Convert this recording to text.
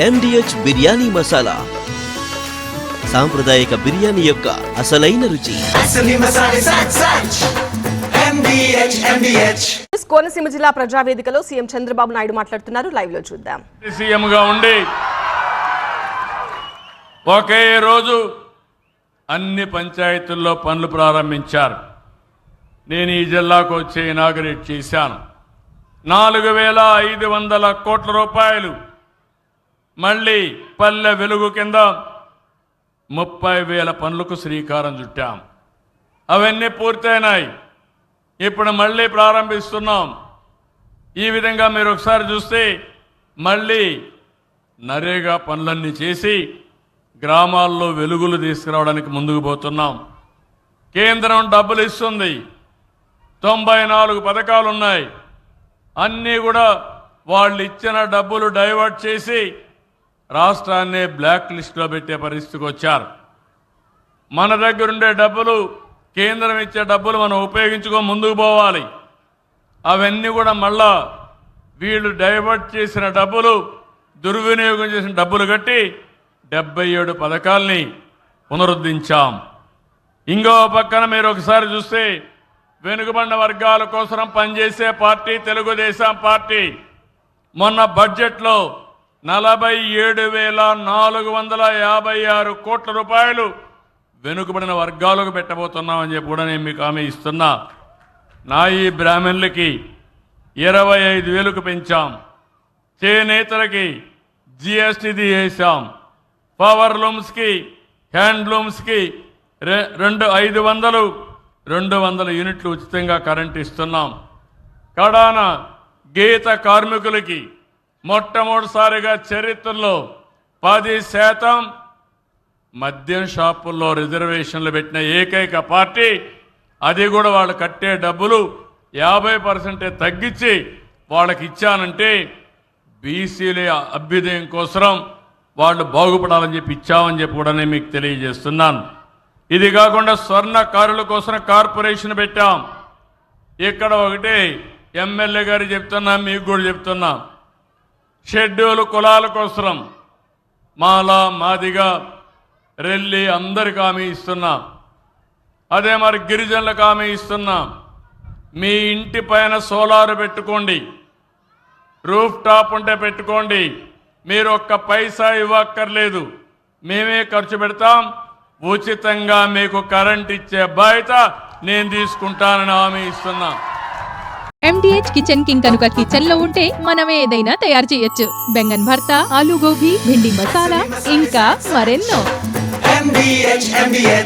MDH biryani masala. సాంప్రదాయక బిర్యానీ యొక్క అసలైన రుచి. కోనసీమ జిల్లా ప్రజావేదికలో సీఎం చంద్రబాబు నాయుడు మాట్లాడుతున్నారు. లైవ్లో చూద్దాం. సీఎంగా ఉండి ఒకే రోజు అన్ని పంచాయతీల్లో పనులు ప్రారంభించారు. నేను ఈ జిల్లాకు వచ్చి ఇనాగరేట్ చేశాను. నాలుగు వేల ఐదు వందల కోట్ల రూపాయలు మళ్ళీ పల్లె వెలుగు కింద ముప్పై వేల పనులకు శ్రీకారం చుట్టాం. అవన్నీ పూర్తయినాయి. ఇప్పుడు మళ్ళీ ప్రారంభిస్తున్నాం. ఈ విధంగా మీరు ఒకసారి చూస్తే మళ్ళీ నరేగా పనులన్నీ చేసి గ్రామాల్లో వెలుగులు తీసుకురావడానికి ముందుకు పోతున్నాం. కేంద్రం డబ్బులు ఇస్తుంది. తొంభై నాలుగు పథకాలు ఉన్నాయి అన్నీ కూడా వాళ్ళు ఇచ్చిన డబ్బులు డైవర్ట్ చేసి రాష్ట్రాన్ని బ్లాక్ లిస్ట్లో పెట్టే పరిస్థితికి వచ్చారు. మన దగ్గరుండే డబ్బులు కేంద్రం ఇచ్చే డబ్బులు మనం ఉపయోగించుకో ముందుకు పోవాలి. అవన్నీ కూడా మళ్ళా వీళ్ళు డైవర్ట్ చేసిన డబ్బులు దుర్వినియోగం చేసిన డబ్బులు కట్టి డెబ్బై ఏడు పథకాల్ని పునరుద్ధరించాం. ఇంకో పక్కన మీరు ఒకసారి చూస్తే వెనుకబడిన వర్గాల కోసం పనిచేసే పార్టీ తెలుగుదేశం పార్టీ. మొన్న బడ్జెట్లో నలభై ఏడు వేల నాలుగు వందల యాభై ఆరు కోట్ల రూపాయలు వెనుకబడిన వర్గాలకు పెట్టబోతున్నామని చెప్పి కూడా నేను మీకు హామీ ఇస్తున్నా. నా ఈ బ్రాహ్మణులకి ఇరవై ఐదు వేలకు పెంచాం. చేనేతలకి జిఎస్టీది వేసాం పవర్ లూమ్స్కి హ్యాండ్లూమ్స్కి రె- రెండు ఐదు వందలు రెండు వందల యూనిట్లు ఉచితంగా కరెంట్ ఇస్తున్నాం. కడాన గీత కార్మికులకి మొట్టమొదటిసారిగా చరిత్రలో పది శాతం మద్యం షాపుల్లో రిజర్వేషన్లు పెట్టిన ఏకైక పార్టీ అది కూడా వాళ్ళు కట్టే డబ్బులు యాభై పర్సెంటే తగ్గించి వాళ్ళకి ఇచ్చానంటే బీసీల అభ్యుదయం కోసం వాళ్ళు బాగుపడాలని చెప్పి ఇచ్చామని చెప్పి కూడా నేను మీకు తెలియజేస్తున్నాను. ఇది కాకుండా స్వర్ణకారుల కోసం కార్పొరేషన్ పెట్టాం. ఇక్కడ ఒకటి ఎమ్మెల్యే గారు చెప్తున్నా మీకు కూడా చెప్తున్నాం. షెడ్యూల్ కులాల కోసం మాలా మాదిగా రెల్లి అందరికి హామీ ఇస్తున్నా. అదే మరి గిరిజనులకు హామీ ఇస్తున్నా. మీ ఇంటి పైన సోలార్ పెట్టుకోండి. రూఫ్ టాప్ ఉంటే పెట్టుకోండి. మీరు ఒక్క పైసా ఇవ్వక్కర్లేదు. మేమే ఖర్చు పెడతాం. ఉచితంగా మీకు కరెంట్ ఇచ్చే బాధ్యత నేను తీసుకుంటానని హామీ ఇస్తున్నాను ఎండిహెచ్ కిచెన్ కింగ్ కనుక కిచెన్లో ఉంటే మనం ఏదైనా తయారు చేయొచ్చు. బెంగన్ భర్త ఆలు గోబీ భిండి మసాలా ఇంకా మరెన్నో.